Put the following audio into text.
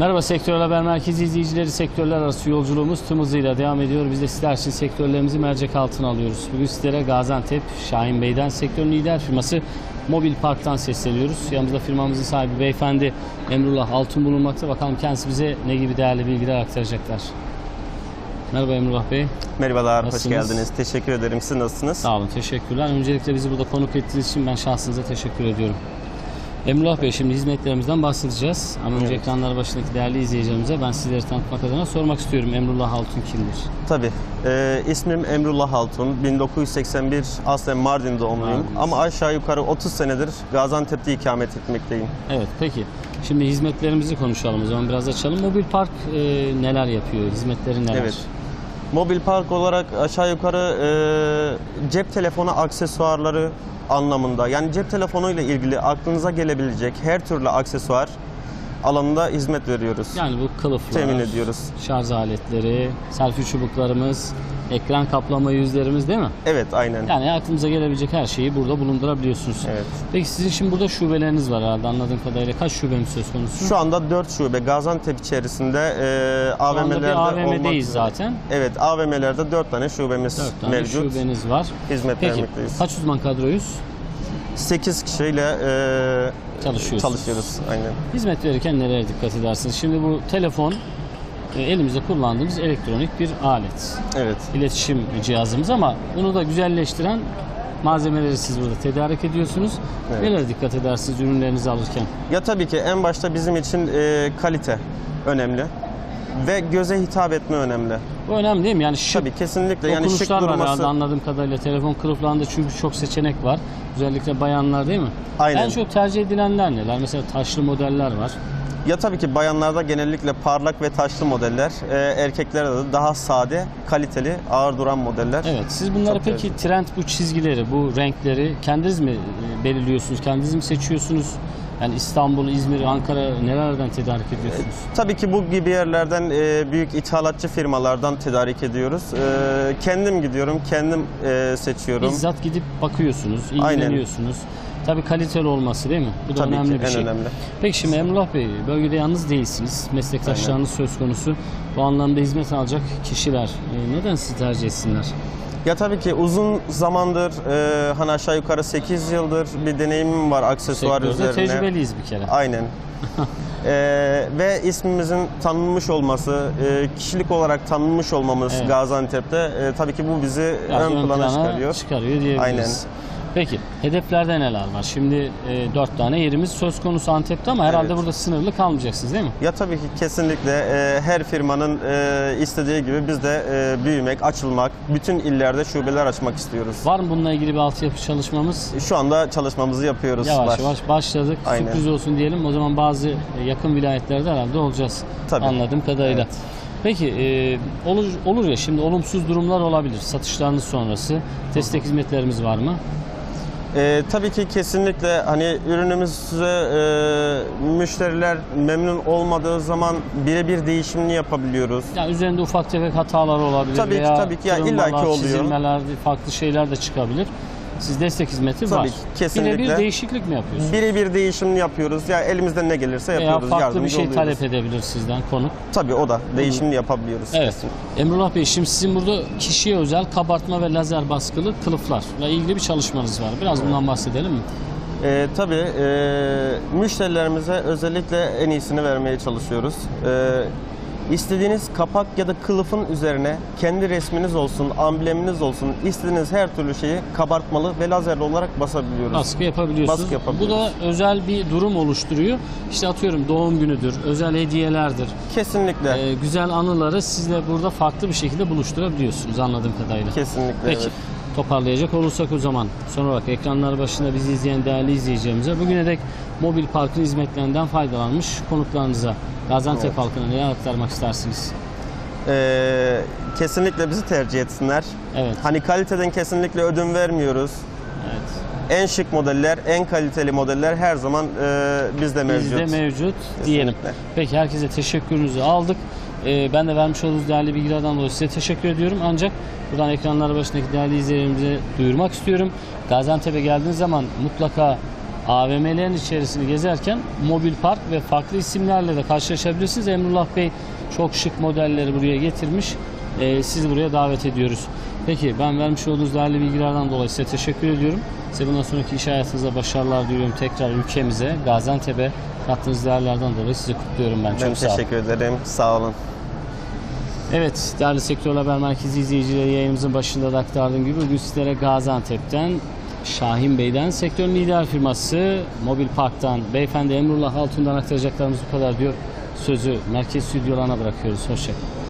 Merhaba Sektör Haber Merkezi izleyicileri sektörler arası yolculuğumuz tüm hızıyla devam ediyor. Biz de sizler için sektörlerimizi mercek altına alıyoruz. Bugün sizlere Gaziantep Şahin Bey'den sektörün lider firması Mobil Park'tan sesleniyoruz. Yanımızda firmamızın sahibi beyefendi Emrullah Altun bulunmakta. Bakalım kendisi bize ne gibi değerli bilgiler aktaracaklar. Merhaba Emrullah Bey. Merhabalar, Nasılsınız? hoş geldiniz. Teşekkür ederim. Siz nasılsınız? Sağ olun, teşekkürler. Öncelikle bizi burada konuk ettiğiniz için ben şahsınıza teşekkür ediyorum. Emrullah Bey şimdi hizmetlerimizden bahsedeceğiz. Ama önce Evet. ekranlar başındaki değerli izleyicilerimize ben sizleri tanıtmak adına sormak istiyorum. Emrullah Altun kimdir? Tabii. Ee, ismim Emrullah Altun. 1981 aslen Mardin doğumluyum. Mardin. Ama aşağı yukarı 30 senedir Gaziantep'te ikamet etmekteyim. Evet peki. Şimdi hizmetlerimizi konuşalım o zaman biraz açalım. Mobil Park e, neler yapıyor? Hizmetleri neler? Evet. Mobil park olarak aşağı yukarı e, cep telefonu aksesuarları anlamında. Yani cep telefonu ile ilgili aklınıza gelebilecek her türlü aksesuar alanında hizmet veriyoruz. Yani bu kılıflar, Temin ediyoruz. şarj aletleri, selfie çubuklarımız, ekran kaplama yüzlerimiz değil mi? Evet, aynen. Yani aklımıza gelebilecek her şeyi burada bulundurabiliyorsunuz. Evet. Peki sizin şimdi burada şubeleriniz var herhalde anladığım kadarıyla. Kaç şubemiz söz konusu? Şu anda 4 şube Gaziantep içerisinde e, Şu anda AVM'lerde bir olmak AVM'deyiz üzere. zaten. Evet AVM'lerde 4 tane şubemiz 4 tane mevcut. şubeniz var. Hizmet Peki vermekteyiz. kaç uzman kadroyuz? 8 kişiyle e, Çalışıyorsunuz. çalışıyoruz. Aynen. Hizmet verirken nereye dikkat edersiniz? Şimdi bu telefon e, elimizde kullandığımız elektronik bir alet. Evet. İletişim cihazımız ama bunu da güzelleştiren malzemeleri siz burada tedarik ediyorsunuz. Evet. Nelere dikkat edersiniz ürünlerinizi alırken? Ya tabii ki en başta bizim için e, kalite önemli ve göze hitap etme önemli. Bu önemli değil mi? Yani şık Tabii kesinlikle yani şık var herhalde durması. anladığım kadarıyla. Telefon kılıflarında çünkü çok seçenek var. Özellikle bayanlar değil mi? Aynen. En çok tercih edilenler neler? Mesela taşlı modeller var. Ya tabii ki bayanlarda genellikle parlak ve taşlı modeller, e, erkeklerde de daha sade, kaliteli, ağır duran modeller. Evet. Siz bunları Çok peki trend bu çizgileri, bu renkleri kendiniz mi e, belirliyorsunuz? Kendiniz mi seçiyorsunuz? Yani İstanbul, İzmir, Ankara nerelerden tedarik ediyorsunuz? Tabii ki bu gibi yerlerden e, büyük ithalatçı firmalardan tedarik ediyoruz. E, kendim gidiyorum, kendim e, seçiyorum. Bizzat gidip bakıyorsunuz, Aynen. Tabii kaliteli olması değil mi? Bu da Tabii önemli ki bir en şey. önemli. Peki şimdi Emrullah Bey, bölgede yalnız değilsiniz. Meslektaşlarınız söz konusu. Bu anlamda hizmet alacak kişiler e, neden sizi tercih etsinler? Ya tabii ki uzun zamandır e, hani aşağı yukarı 8 yıldır bir deneyimim var aksesuar Sektörde üzerine. tecrübeliyiz bir kere. Aynen. E, ve ismimizin tanınmış olması, e, kişilik olarak tanınmış olmamız Evet. Gaziantep'te e, tabii ki bu bizi Biraz ön plana çıkarıyor. çıkarıyor diyebiliriz. Aynen. Peki hedeflerde neler var? Şimdi e, dört tane yerimiz söz konusu Antep'te ama herhalde Evet. burada sınırlı kalmayacaksınız değil mi? Ya tabii ki kesinlikle e, her firmanın e, istediği gibi biz de e, büyümek, açılmak, bütün illerde şubeler açmak istiyoruz. Var mı bununla ilgili bir altyapı çalışmamız? Şu anda çalışmamızı yapıyoruz. Yavaş Var. yavaş başladık. Aynen. Sürpriz olsun diyelim. O zaman bazı e, yakın vilayetlerde herhalde olacağız. Tabii. Anladığım kadarıyla. Peki e, olur olur ya şimdi olumsuz durumlar olabilir. Satışlarınız sonrası. Destek hizmetlerimiz var mı? E, tabii ki kesinlikle hani ürünümüzü e, müşteriler memnun olmadığı zaman birebir değişimini yapabiliyoruz. Yani üzerinde ufak tefek hatalar olabilir Tabii ki, veya tabii ki. Ya kırılmalar, illaki oluyor. çizilmeler, farklı şeyler de çıkabilir. Siz destek hizmeti Tabii var. ki, kesinlikle. Birebir değişiklik mi yapıyorsunuz? Birebir değişimini yapıyoruz. Ya elimizden ne gelirse Veya yapıyoruz. farklı bir şey oluyoruz. talep edebilir sizden konuk. Tabii o da değişimini yapabiliyoruz. Evet. kesinlikle. Emrullah Bey şimdi sizin burada kişiye özel kabartma ve lazer baskılı kılıflarla ilgili bir çalışmanız var. Biraz bundan bahsedelim mi? Ee, tabii e, müşterilerimize özellikle en iyisini vermeye çalışıyoruz. Ee, istediğiniz kapak ya da kılıfın üzerine kendi resminiz olsun, ambleminiz olsun, istediğiniz her türlü şeyi kabartmalı ve lazerli olarak basabiliyoruz. Baskı yapabiliyorsunuz. Baskı yapabiliyoruz. Bu da özel bir durum oluşturuyor. İşte atıyorum doğum günüdür, özel hediyelerdir. Kesinlikle. Ee, güzel anıları sizle burada farklı bir şekilde buluşturabiliyorsunuz anladığım kadarıyla. Kesinlikle Peki evet. Toparlayacak olursak o zaman son olarak ekranlar başında bizi izleyen değerli izleyicilerimize bugüne dek mobil parkın hizmetlerinden faydalanmış konuklarınıza Gaziantep Evet. halkına neler aktarmak istersiniz? Ee, kesinlikle bizi tercih etsinler. Evet. Hani kaliteden kesinlikle ödün vermiyoruz. Evet. En şık modeller, en kaliteli modeller her zaman e, bizde mevcut. Bizde mevcut diyelim. Kesinlikle. Peki herkese teşekkürünüzü aldık. E, ben de vermiş olduğunuz değerli bilgilerden dolayı size teşekkür ediyorum. Ancak buradan ekranlar başındaki değerli izleyicilerimize duyurmak istiyorum. Gaziantep'e geldiğiniz zaman mutlaka AVM'lerin içerisini gezerken mobil park ve farklı isimlerle de karşılaşabilirsiniz. Emrullah Bey çok şık modelleri buraya getirmiş. Ee, sizi buraya davet ediyoruz. Peki ben vermiş olduğunuz değerli bilgilerden dolayı size teşekkür ediyorum. Size bundan sonraki iş hayatınızda başarılar diliyorum. Tekrar ülkemize, Gaziantep'e kattığınız değerlerden dolayı sizi kutluyorum ben. Çok Ben sağ olun. teşekkür ederim. Sağ olun. Evet, değerli Sektör Haber Merkezi izleyicileri yayınımızın başında da aktardığım gibi bugün sizlere Gaziantep'ten Şahin Bey'den sektörün lider firması Mobil Park'tan beyefendi Emrullah Altun'dan aktaracaklarımız bu kadar diyor. Sözü merkez stüdyolarına bırakıyoruz. Hoşçakalın.